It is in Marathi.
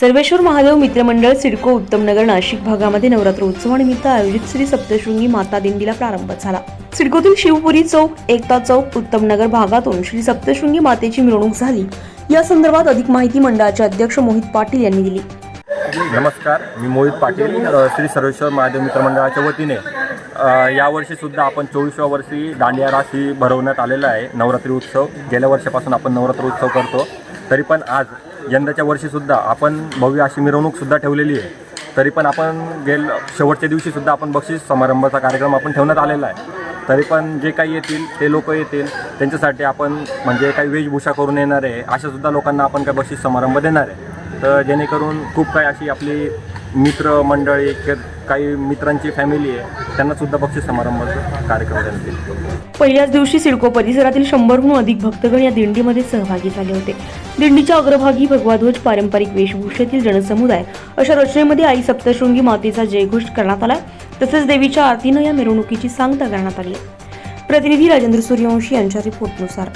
सर्वेश्वर महादेव मित्रमंडळ सिडको उत्तमनगर नाशिक भागामध्ये नवरात्र उत्सवानिमित्त आयोजित श्री सप्तशृंगी माता दिंडीला प्रारंभ झाला. सिडकोतील शिवपुरी चौक एकता चौक उत्तमनगर भागातून श्री सप्तशृंगी मातेची मिरवणूक झाली. या संदर्भात अधिक माहिती मंडळाचे अध्यक्ष मोहित पाटील यांनी दिली. नमस्कार मी मोहित पाटील श्री सर्वेश्वर महादेव मित्रमंडळाच्या वतीने यावर्षी सुद्धा आपण चोवीसव्या वर्षी दांडिया राशी भरवण्यात आलेला आहे नवरात्री उत्सव. गेल्या वर्षापासून आपण नवरात्र उत्सव करतो. तरी पण आज यंदाच्या वर्षीसुद्धा आपण भव्य अशी मिरवणूकसुद्धा ठेवलेली आहे. तरी पण आपण गेल शेवटच्या दिवशीसुद्धा आपण बक्षीस समारंभाचा कार्यक्रम आपण ठेवण्यात आलेला आहे. तरी पण जे काही येतील ते लोक येतील त्यांच्यासाठी आपण म्हणजे काही वेशभूषा करून येणार आहे अशासुद्धा लोकांना आपण काही बक्षीस समारंभ देणार आहे. तर जेणेकरून खूप काही अशी आपली मित्र मंडळी काही मित्रांची फॅमिली आहे त्यांना सुद्धा बक्षीस समारंभाचा कार्यक्रम पहिल्याच दिवशी सिडको परिसरातील शंभरहून अधिक भक्तगण या दिंडीमध्ये सहभागी झाले होते. दिंडीच्या अग्रभागी भगवाध्वज पारंपरिक वेशभूषेतील जनसमुदाय अशा रचनेमध्ये आई सप्तशृंगी मातेचा जयघोष करण्यात आला. तसेच देवीच्या आरतीनं या मिरवणुकीची सांगता करण्यात आली. प्रतिनिधी राजेंद्र सूर्यवंशी यांच्या रिपोर्टनुसार.